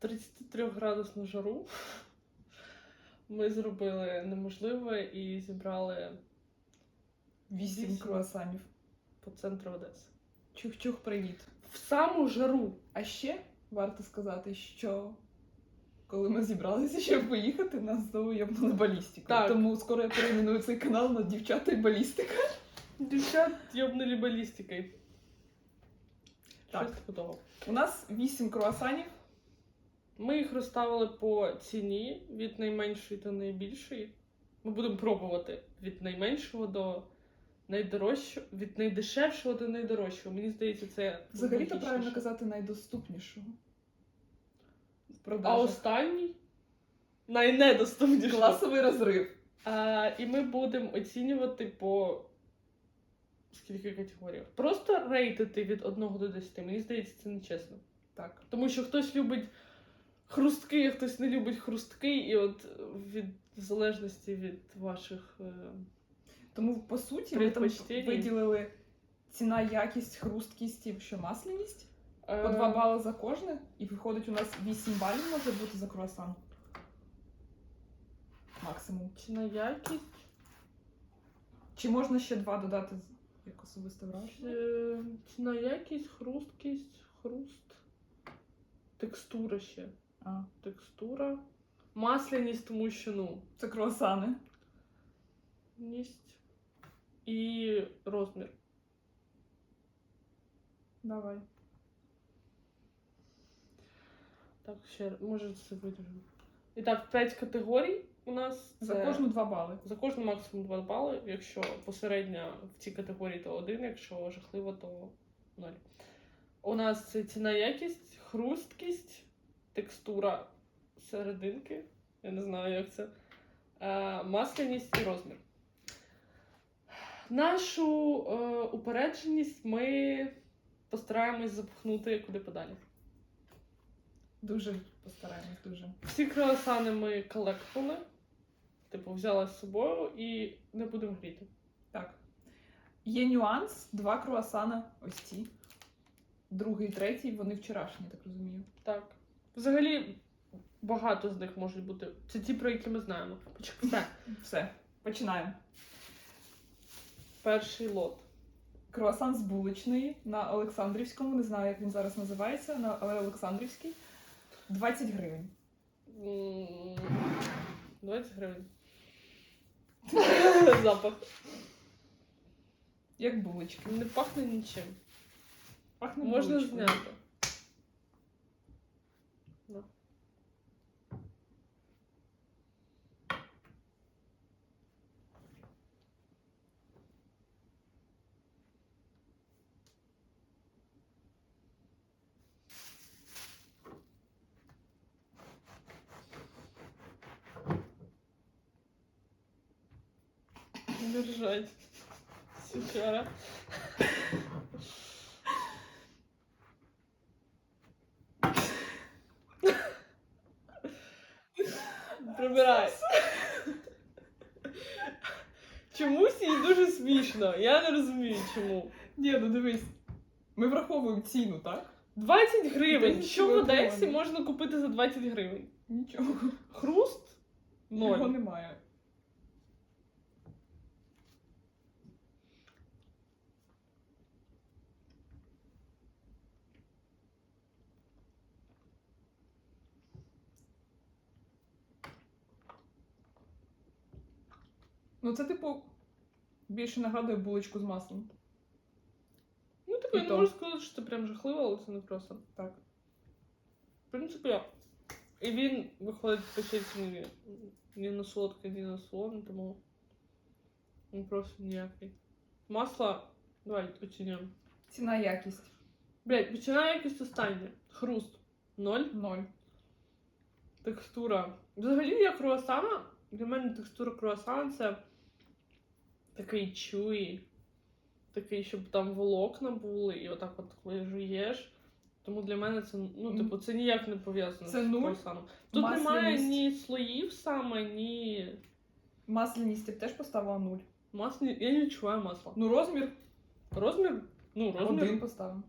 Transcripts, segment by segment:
33 градусну жару ми зробили неможливе і зібрали Вісім круасанів. по центру Одеси. Чух-чух, привіт. В саму жару. А ще варто сказати, що коли ми зібралися, щоб поїхати, нас знову йобнули балістикою. Так. Тому скоро я перейменую цей канал на дівчата і балістика. Дівчат йобнули балістикою. Так. Щось типу. У нас вісім круасанів. Ми їх розставили по ціні від найменшої до найбільшої. Ми будемо пробувати від найменшого до найдорожчого, від найдешевшого до найдорожчого. Мені здається, це Взагалі то правильно казати найдоступнішого. А останній найнедоступніший. Класовий розрив. А, і ми будемо оцінювати по скільки категоріях. Просто рейтити від 1 до 10. Мені здається, це нечесно. Так. Тому що хтось любить хрустки, хтось не любить хрустки, і от від в залежності від ваших. е, Тому по суті ми там виділили ціна, якість, хрусткість і що масляність. По е, 2 бали за кожне, і виходить у нас 8 балів може бути за круасан. Максимум. Ціна якість. Чи можна ще 2 додати як особисте враження? Ціна якість, хрусткість, хруст. Текстура ще. А, Текстура. Масляність, тому що, ну, це круасани. ність. І розмір. Давай. Так, ще може це видержимо. І так, 5 категорій у нас. За Це- кожну 2 бали. За кожну максимум 2 бали. Якщо посередня в цій категорії, то 1, якщо жахливо, то 0. У нас це ціна якість, хрусткість, текстура серединки. Я не знаю, як це. е, Масляність і розмір. Нашу е, упередженість ми постараємось запхнути куди подалі. Дуже постараємось, дуже. Всі круасани ми колектували. Типу, взяла з собою і не будемо гріти. Так. Є нюанс: два круасана ось ці. Другий, третій, вони вчорашні, так розумію. Так. Взагалі багато з них можуть бути. Це ті, про які ми знаємо. Все. Все, починаємо. Перший лот. Круасан з булочної на Олександрівському. Не знаю, як він зараз називається, але Олександрівський. 20 гривень. М, 20 гривень. Запах. Як булочки. Не пахне нічим. Пахне Можна булочкою. зняти. Да. Держать. Сучара. Прибирай. Чомусь їй дуже смішно. Я не розумію чому. Ні, ну дивись. Ми враховуємо ціну, так? 20 гривень. Десять Що в Одесі гривень. можна купити за 20 гривень? Нічого. Хруст? Його Ноль. немає. Ну, це, типу, більше нагадує булочку з маслом. Ну, типу, я не то. можу сказати, що це прям жахливо, але це не просто. Так. В принципі, я. І він виходить по цій ціні ні на солодке, ні на солоне, тому він просто ніякий. Масло, давай оцінюємо. Ціна якість. Блять, починає якийсь останнє. Хруст. Ноль. Ноль. Текстура. Взагалі для круасана, для мене текстура круасана це такий чуї. Такий, щоб там волокна були, і отак от коли жуєш. Тому для мене це, ну, типу, це ніяк не пов'язано Це з нуль. Тут немає ні слоїв саме, ні Масляність я б теж поставила нуль. масла. Я не відчуваю масла. Ну, розмір Розмір? Ну, розмір. один поставимо.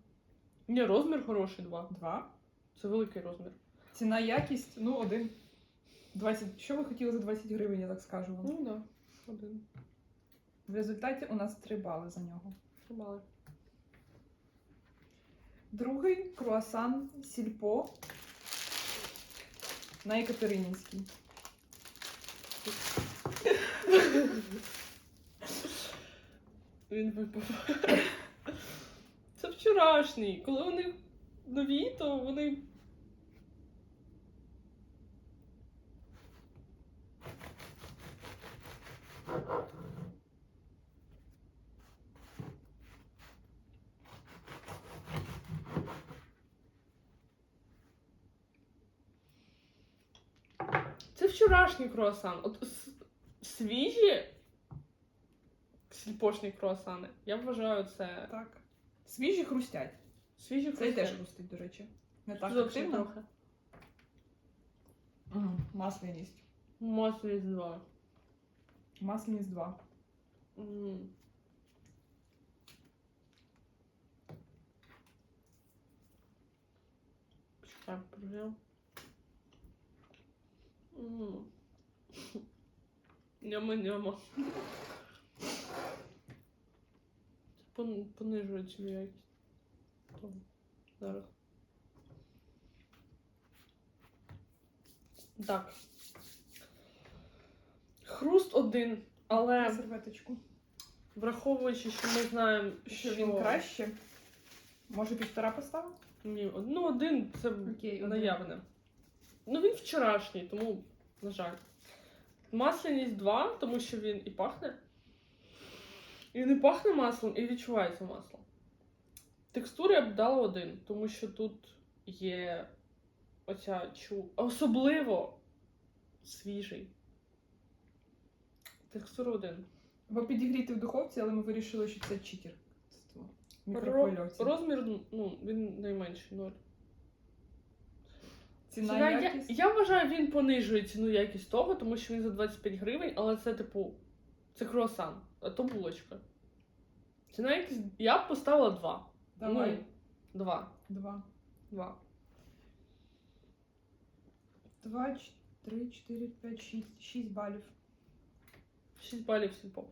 Ні, розмір хороший два. Два. Це великий розмір. Ціна якість, ну, один. 20. Що ви хотіли за 20 гривень, я так скажу вам. Ну да. Один. В результаті у нас 3 бали за нього. Тримали. Другий круасан сільпо на Екатеринінській. Він випав. Це вчорашній. Коли вони нові, то вони. Це вчорашній круасан. От свіжі сільпошні круасани. Я вважаю це Так. Свіжі хрустять. свіжі круасани. теж хрустить, до речі. Не так Зовсім активно. трохи. М, Масляність. Масляність 2. Масляність 2. М. Чекай, проверю. Няма-няма. Пон- Понижує цю якість. Зараз. Так. Хруст один, але Серветочку. враховуючи, що ми знаємо, Що він краще? Може півтора поставити? Ні, ну один це Окей, один. наявне. Ну він вчорашній, тому, на жаль. Масляність 2, тому що він і пахне. І не пахне маслом, і відчувається масло. Текстуру я б дала один, тому що тут є оця чу. Особливо свіжий. Текстура один. Бо підігріти в духовці, але ми вирішили, що це читер. Ро- мікрохвильовці. Розмір, ну, він найменший ноль. Ціна, Ціна, я, якість. я вважаю, він понижує ціну якість того, тому що він за 25 гривень, але це, типу, це круасан, а то булочка. Ціна якість. Я б поставила 2. Давай. Ну, 2. Два. 2. Два, ч- три, чотири, п'ять, шість. Шість балів. 6 балів сільпо.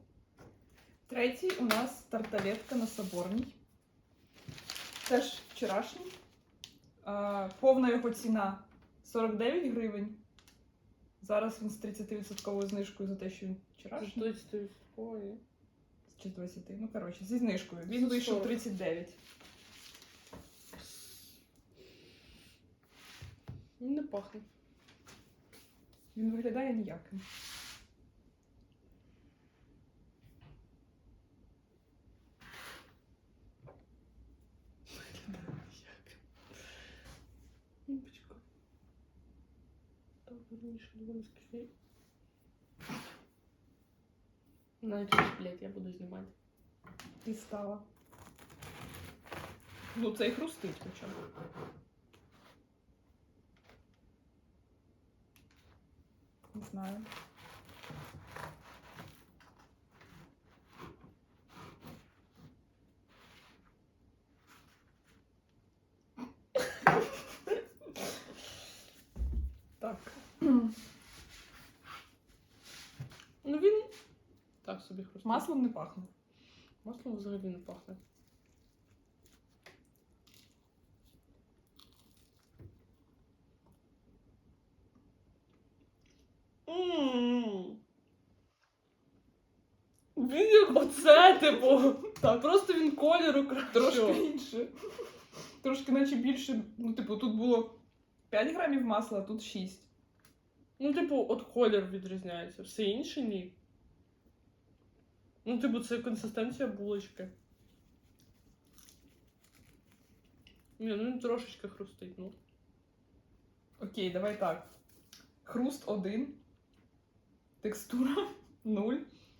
Третій у нас тарталетка на Соборній. Теж вчорашній. Повна його ціна 49 гривень. Зараз він з 30% знижкою за те, що він вчорашній. Чи з 20. Ну, коротше, зі знижкою. Він вийшов 39. Він не пахне. Він виглядає ніяким. Так, верніше, дивимось кефір. Навіть, блядь, я буду знімати. Дістала. Ну, це і хрустить хоча б. Не знаю. Так. Ну він. Так собі хрустить. Маслом не пахне. Маслом взагалі не пахне. Він як оце, типу. Так, просто він кольору краще. Трошки інше. Трошки наче більше. Ну, типу, тут було 5 грамів масла, а тут 6. Ну, типу, от колір відрізняється. Все інше ні. Ну, типу, це консистенція булочки. Ні, ну він трошечки хрустить, ну. Окей, давай так. Хруст 1. Текстура 0.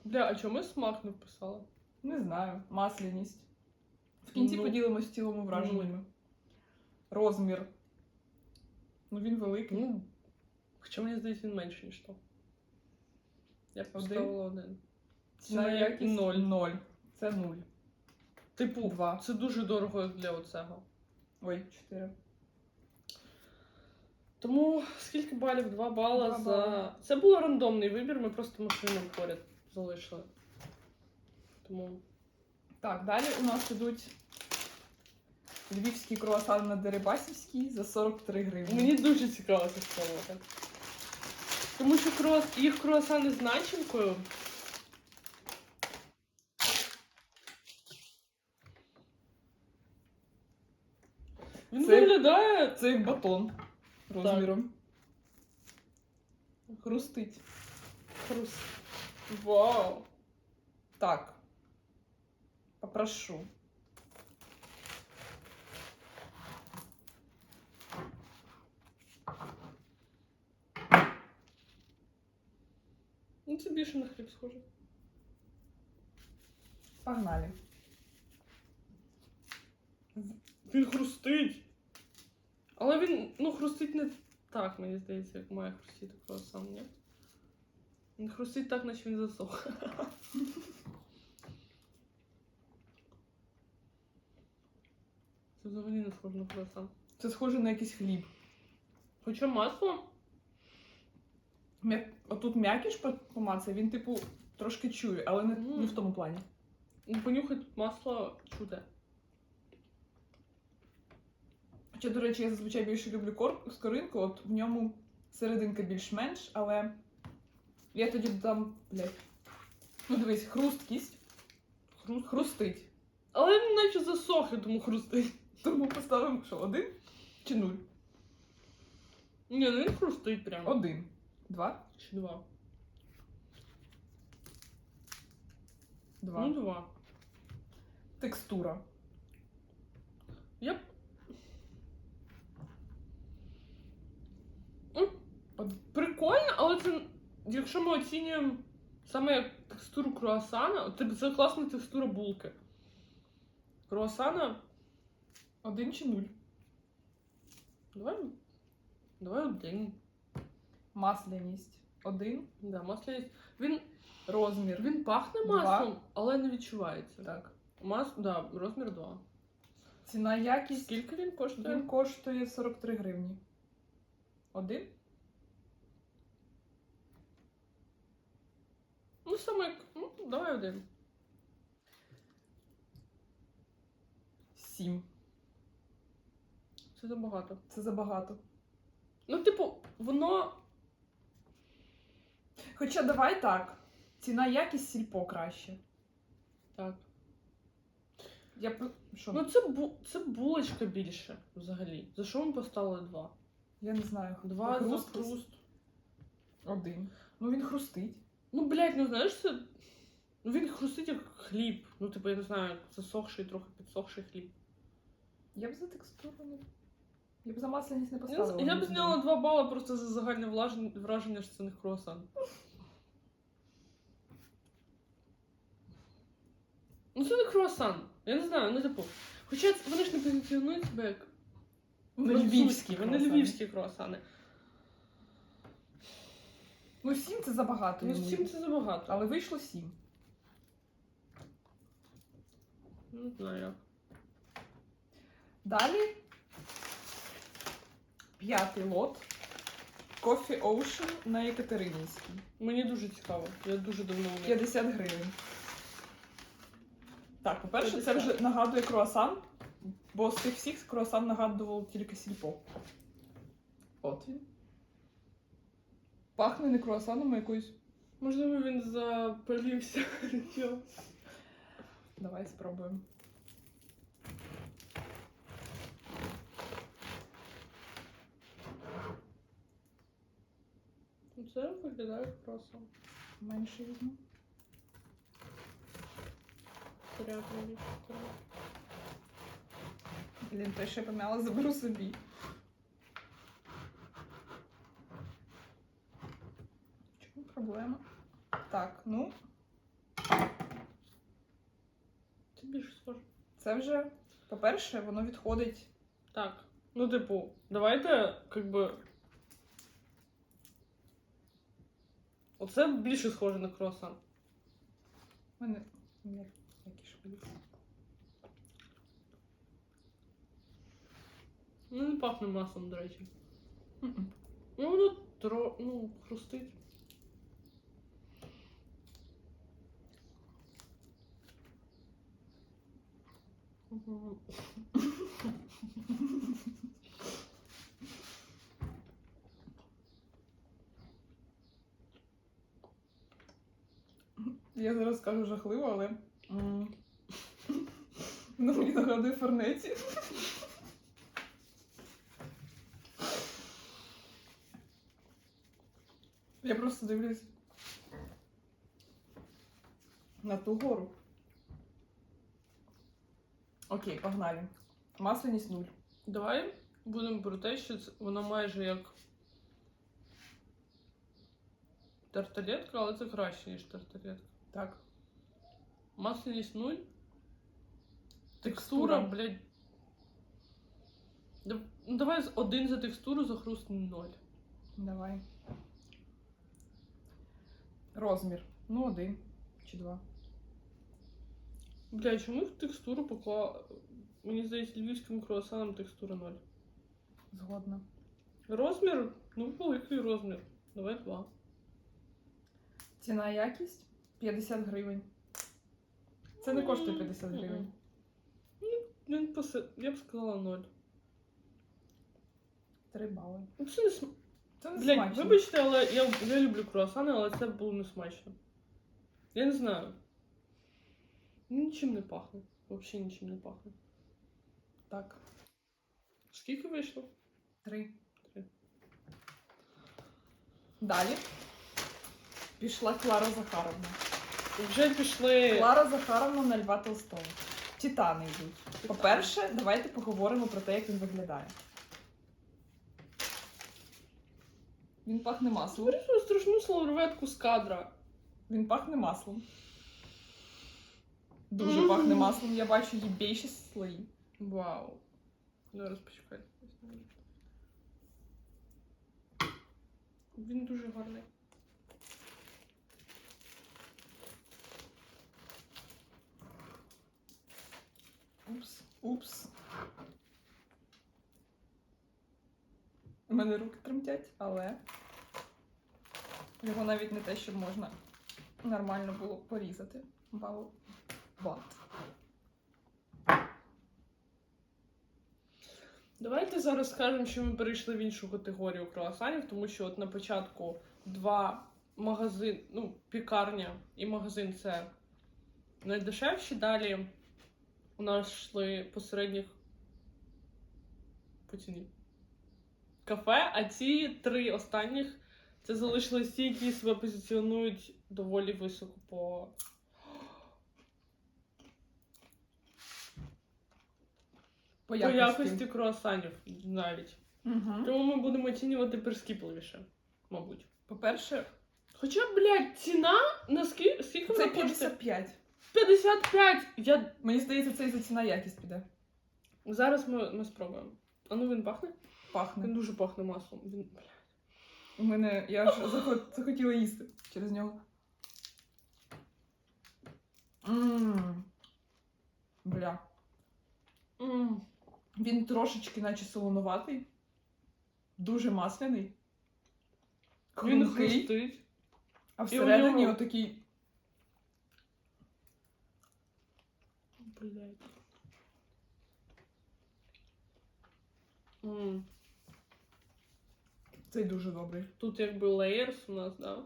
Бля, а чому смак не вписали? Не знаю. Масляність. В кінці Ну, поділимось в цілому враженнями. Розмір. Ну, він великий. Ну, хоча мені здається, він менше, ніж то. Я поставила один. Ціна Ціна якість ноль. 0. Це 0. Типу, Два. це дуже дорого для оцього. Ой, 4. Тому скільки балів? Два бали Два за. бали. Це був рандомний вибір, ми просто машину поряд залишили. Тому. Так, далі у нас ідуть львівський круасан на Дерибасівській за 43 гривні. Мені дуже цікаво це спробувати. Тому що круас... їх круасани з начинкою. Він Це- виглядає Це як батон розміром. Хрустить. хрус. Вау! Так. Попрошу. Це більше на хліб схоже. Погнали. Він хрустить. Але він, ну, хрустить не так, мені здається, як має хрустіти круасан, ні? Він хрустить так, наче він засох. Це взагалі не схоже на круасан. Це схоже на якийсь хліб. Хоча масло. Отут м'якіш по- він, типу, трошки чує, але не, не в тому плані. ну, понюхать масло чуде. Хоча, до речі, я зазвичай більше люблю кор... скоринку, от в ньому серединка більш-менш, але я тоді додам, блядь. Ну дивись, хрусткість. Хруст. Хрустить. Але він наче засох, тому хрустить. Тому поставимо що, один чи нуль? Ні, ну він хрустить прямо. Один. Два. Чи два? Два. Ну, два. Текстура. Я. Ну, Прикольно, але це, якщо ми оцінюємо саме як текстуру круасана, це класна текстура булки. Круасана. Один чи нуль. Давай. Давай один. Масляність. Один. Да, масляність. Він, Розмір. він пахне Два. маслом, але не відчувається. Так. Мас, да, розмір 2. Ціна якість. Скільки він коштує? Він коштує 43 гривні. Один? Ну, саме як. Ну, давай один. Сім. Це забагато. Це забагато. Ну, типу, воно. Хоча давай так. Ціна якість сільпо краще. Так. Я б. Що? Ну, це, бу... це булочка більше взагалі. За що ми поставили два? я не знаю. Два за хруст. Один. Ну він хрустить. Ну, блядь, ну знаєш, це. Ну він хрустить як хліб. Ну, типу, я не знаю, як засохший, трохи підсохший хліб. Я б за текстуру не. Я б за масляність не Я, поставила. я б мені зняла два бали просто за загальне влажень- враження, що це не круасан. Ну, це не круасан. Я не знаю, ну типу. Хоча вони ж не позиціонують себе як Вони львівські. вони круасани. львівські круасани. Ну сім це забагато. Ну, сім це забагато. Але вийшло сім. Не знаю як. Далі. П'ятий лот. Coffee Ocean на Екатеринівській. Мені дуже цікаво. Я дуже давно не 50 гривень. Так, по-перше, це вже нагадує круасан, бо з цих всіх круасан нагадував тільки сільпо. От він. Пахне не круасаном, а якоюсь. Можливо, він запалився. Давай спробуємо. Це виглядає круасан. Менше візьму. Порядно річ. Блін, той, що я помяла, заберу собі. Чому проблема? Так, ну, Це більше схоже. це вже, по-перше, воно відходить. Так. Ну, типу, давайте, как би. Оце більше схоже на круасан. У мене м'якіше буде. Ну, не пахне маслом, до речі. Мгм. Тро... Ну, хрустить. Я зараз скажу жахливо, але. Ну, мені нагадує форнеті. Я просто дивлюсь на ту гору. Окей, погнали. Масляність нуль. Давай будемо про те, що це, вона майже як тарталетка, але це краще, ніж тарталетка. Так. Масляність нуль. Текстура. Текстура, блядь. Да- Ну, давай з- один за текстуру, за хруст ноль. Давай. Розмір. Ну, один чи два. Бля, чому в текстуру поклала. Мені здається, львівським круасаном текстура ноль. Згодна. Розмір, ну, великий розмір. Давай два. Ціна якість 50 гривень. Це не коштує 50 гривень. Він посе... Я б сказала ноль. 3 бали. Ну, Це не см... Це не Блядь, смачно. вибачте, але я, я люблю круасани, але це було не смачно. Я не знаю. Ну, Нічим не пахне. Взагалі нічим не пахне. Так, Скільки вийшло? 3. Три. Далі. Пішла Клара Захаровна. Вже пішли. Клара Захаровна на Льва Толстого. Титани йдуть. По-перше, давайте поговоримо про те, як він виглядає. Він пахне маслом. Вирішила страшну словерветку з кадра. Він пахне маслом. Дуже пахне маслом. Я бачу її більші слої. Вау. Зараз почекайте. Він дуже гарний. Упс. Упс. У мене руки тремтять, але його навіть не те, щоб можна нормально було порізати. Бал. Бат. Давайте зараз скажемо, що ми перейшли в іншу категорію круасанів, тому що от на початку два магазин, ну, пікарня і магазин це найдешевші. Далі у нас йшли посередніх по ціні кафе, а ці три останніх це залишились ті, які себе позиціонують доволі високо по. По По якості. якості круасанів навіть. Угу. Тому ми будемо оцінювати прискіпливіше, мабуть. По-перше, Хоча, блядь, ціна на скільки, скільки це вона коштує? 55. 55! Я... Мені здається, це і за ціна якість піде. Зараз ми, ми спробуємо. А ну він пахне? Пахне. Він дуже пахне маслом. Він... бля. У мене я ж захот... захотіла їсти через нього. Мм. Бля. М. Він трошечки, наче солонуватий. Дуже масляний. Він хрустить. а всередині нього- отакий. Блядь. М. Цей дуже добрий. Тут якби леєрс у нас, да?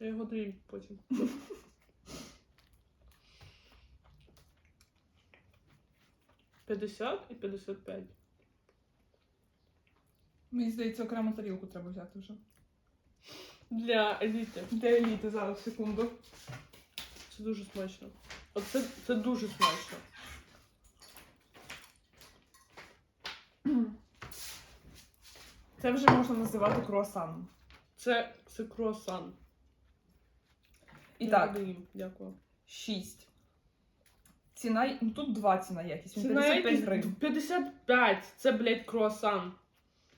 Я його доїм потім. П'ятдесят і п'ятдесят п'ять. Мені здається, окрему тарілку треба взяти вже. Для еліти. Для еліти зараз, секунду. Це дуже смачно. Оце це дуже смачно. Це вже можна називати круасаном. Це, це круасан. І Я так, доїм. Дякую. 6. Ціна. Ну тут 2 ціна якість. Він Це 55 гривень. 55. Це, блядь, круасан.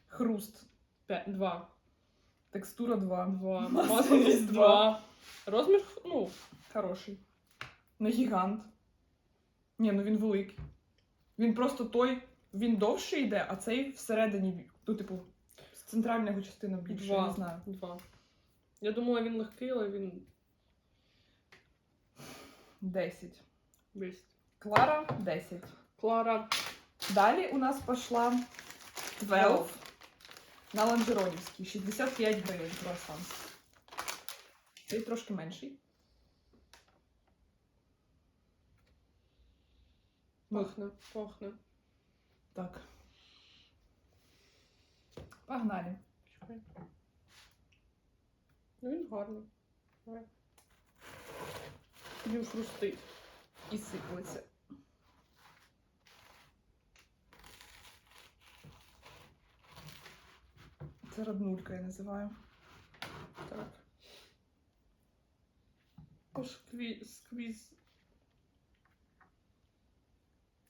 Хруст. П'ять- Два. Текстура 2. Два. Масляність Масляність два. два. Розмір, ну, Хороший. Не гігант. Ні, ну він великий. Він просто той, він довше йде, а цей всередині, ну, типу, з центрального частина більше, Два. не знаю. Два. Я думала, він легкий, але він 10. весь. Клара 10. Клара. Далі у нас пішла 12 на ланжеронівській, 65 гривень круасан. Цей трошки менший. Пахне, пахне. так. Погнали. Ну він гарний. Він хрустить. І сиплеться. Це роднулька я називаю. Так. О, сквіз, сквіз.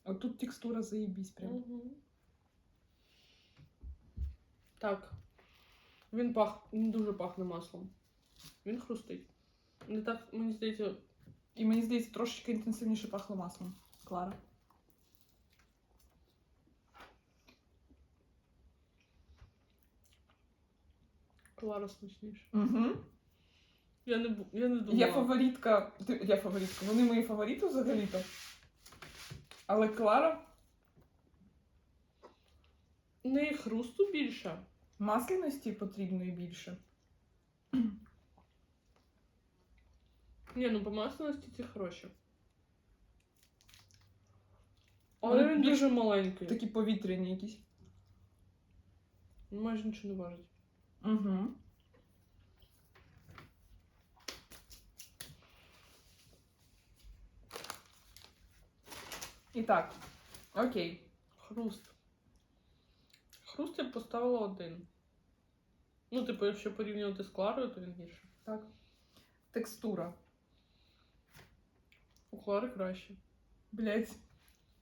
От тут текстура заєбісь прям. Угу. Так. Він пах... він дуже пахне маслом. Він хрустить. Не так, мені здається, І мені здається, трошечки інтенсивніше пахло маслом. Клара. Клара смачніше. Угу. Я не, бу- я не думала. Я фаворитка. ти- Я фаворитка. Вони мої фаворити взагалі-то. Але Клара В неї хрусту більше. масляності потрібної більше. Ні, ну по масляності ці хороші. Але Вони він більш дуже маленький. Такі повітряні якісь. Майже нічого не важить. Угу. І так. Окей. Хруст. Хруст я поставила один. Ну, типу, якщо порівнювати з Кларою, то він гірше. Так. Текстура. У Клари краще. Блять.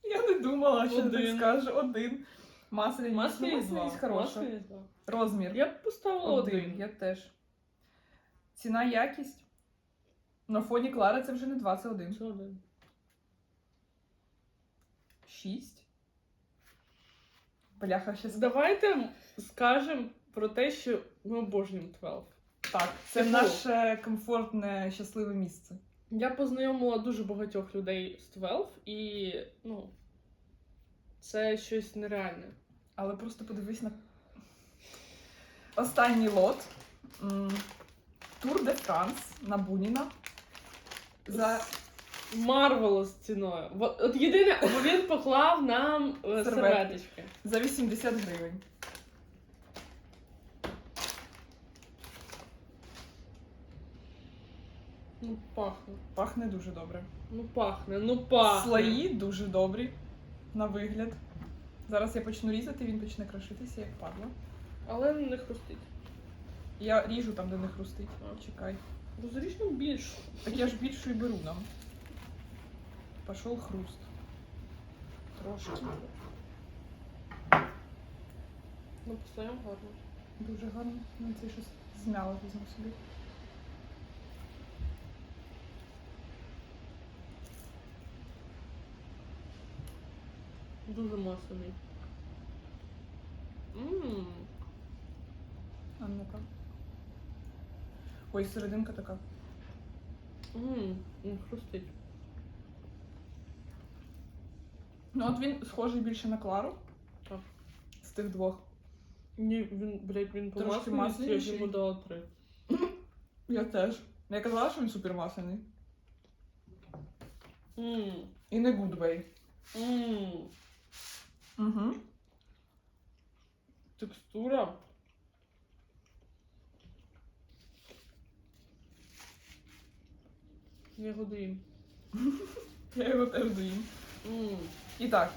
Я не думала, що ти скажеш. Один. Масляність. Масляність два. хороша. Масляність два. Розмір. Я б поставила один. один. Я теж. Ціна, якість. На фоні Клари це вже не два, це один. Це один. Шість. Бляха, ще Давайте скажемо про те, що ми обожнюємо 12. Так, це Типу- наше комфортне, щасливе місце. Я познайомила дуже багатьох людей з 12 і, ну, це щось нереальне. Але просто подивись на останній лот. Тур де Франс на Буніна. За Марвело з ціною. От єдине, бо він поклав нам е, серветочки. за 80 гривень. Ну, пахне. Пахне дуже добре. Ну, пахне, ну пахне. Слої дуже добрі на вигляд. Зараз я почну різати, він почне крошитися, як падла. Але не хрустить. Я ріжу там, де не хрустить. А. Чекай. Розріж нам більше. Так я ж більшу і беру нам. Пішов хруст. Трошки. Ну, постоям гарно. Дуже гарно. Ну, це щось змяло візьму собі. Дуже масляний. Ммм. А ну-ка. Ой, серединка така. Ммм. Він хрустить. Ну, от він схожий більше на Клару. Так. З тих двох. Ні, він, блядь, він по Трошки масляності, я масляніший. йому дала три. Я теж. Я казала, що він супермасляний. Ммм. І не Goodway. Ммм. Угу. Текстура. Я його доїм. Я його теж доїм. І так.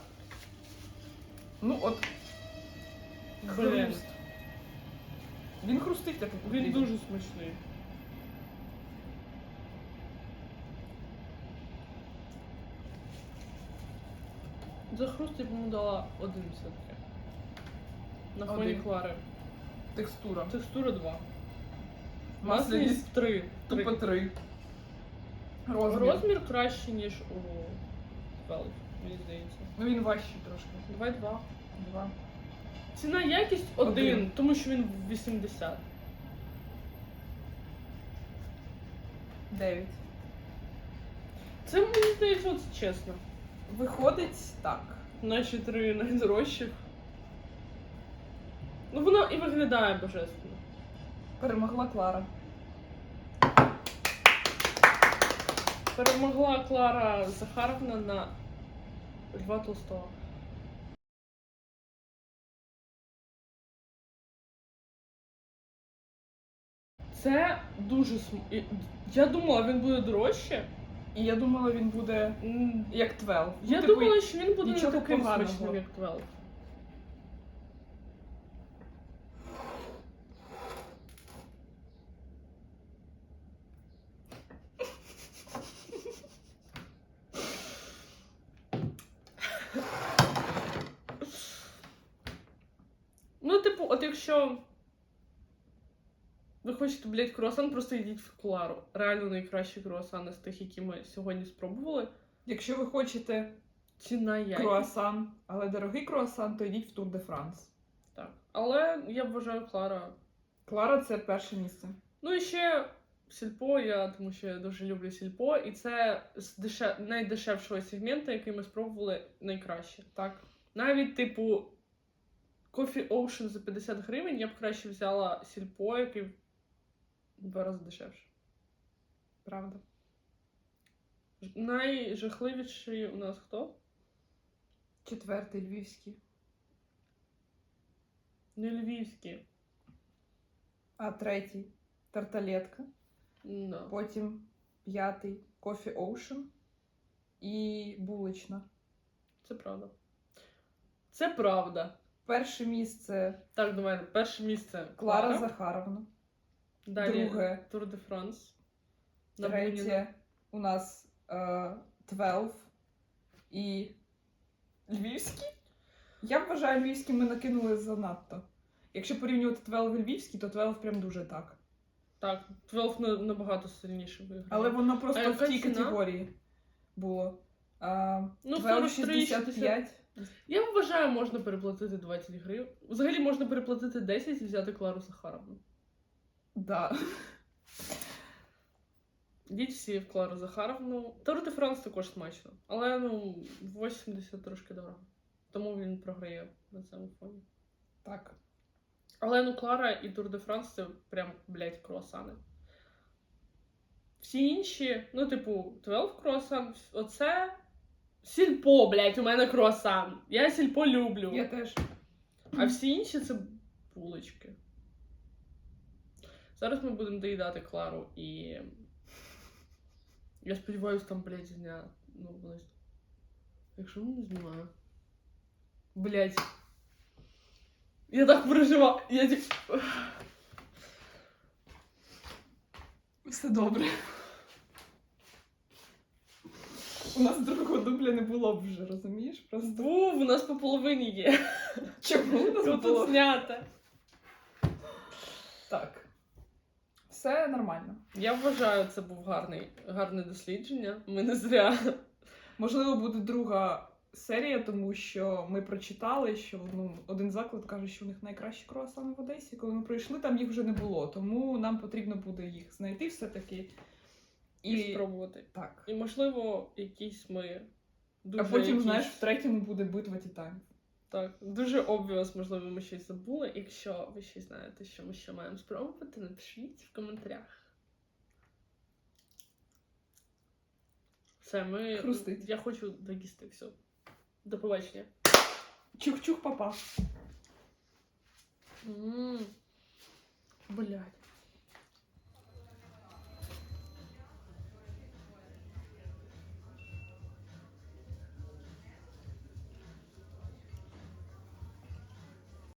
Ну от. Хруст. Він хрустить так. Він дуже смачний. За хруст я б йому дала один все-таки. На фоні Один. Клари. Текстура. Текстура 2. Масляність Масляність 3. Тупо три. Розмір. Розмір кращий, ніж у 12. мені здається. Ну він важчий трошки. Давай два. Два. Ціна якість один, Один. тому що він 80. Дев'ять. Це мені здається, от чесно. Виходить так. Наші три найдорожчих. Ну воно і виглядає божественно. Перемогла Клара. Перемогла Клара Захаровна на Льва Толстого. Це дуже см... Я думала, він буде дорожче. І я думала, він буде як 12. Я типу, думала, що він буде не нічого таким поганого. смачним, як 12. Ну, типу, от якщо ви хочете, блядь, круасан, просто йдіть в Клару. Реально найкращі круасани з тих, які ми сьогодні спробували. Якщо ви хочете Ціна якість. круасан, але дорогий круасан, то йдіть в Тур де Франс. Так. Але я вважаю Клара. Клара це перше місце. Ну і ще сільпо, я тому що я дуже люблю сільпо, і це з деше... найдешевшого сегменту, який ми спробували найкраще. Так. Навіть, типу, Coffee Ocean за 50 гривень я б краще взяла сільпо, який два рази дешевше. Правда. Найжахливіший у нас хто? Четвертий львівський. Не львівський. А третій тарталетка. Да. Потім п'ятий Coffee Ocean і булочна. Це правда. Це правда. Перше місце Так, давай, перше місце Клара Захаровна. Далі Друге. Тур де Франс. Третє у нас е, 12 і Львівський. Я вважаю, Львівський ми накинули занадто. Якщо порівнювати 12 і Львівський, то 12 прям дуже так. Так, 12 на- набагато сильніше виграє. Але воно А просто яка в тій ціна? категорії було. А, Ну, 12 43, 65. Я вважаю, можна переплатити 20 гривень. Взагалі можна переплатити 10 і взяти Клару Захаровну. Да. Йдіть всі в Клару Захаровну. Тур де Франс також смачно. Але ну, 80 трошки дорого. Тому він програє на цьому фоні. Так. Але ну Клара і Тур де Франс це прям, блядь, круасани. Всі інші, ну, типу, 12 круасан, оце. Сільпо, блядь, у мене круасан. Я сільпо люблю. Я теж. А всі інші це булочки. Зараз ми будемо доїдати Клару і. Я сподіваюся, там, блядь, зня. Ну, блядь. Якщо не знімаю. Блядь. Я так переживаю. Я ті... Все добре. У нас другого дубля не було б вже, розумієш? Просто Був, у нас по половині є. чому у нас Тут було? тут знято. Так. Все нормально. Я вважаю, це був гарний, гарне дослідження. Ми не зря. Можливо, буде друга серія, тому що ми прочитали, що ну, один заклад каже, що у них найкращі круасани в Одесі. Коли ми прийшли, там їх вже не було. Тому нам потрібно буде їх знайти все-таки. І І спробувати. так. І можливо, якісь ми дуже А потім, якісь- знаєш, в третьому буде битва титанів. Так, дуже обвіос, можливо, ми щось забули. Якщо ви щось знаєте, що ми ще маємо спробувати, напишіть в коментарях. Все, ми. Хрустить. Я хочу доїсти все. До побачення. Чух-чух, папа. М. Блядь.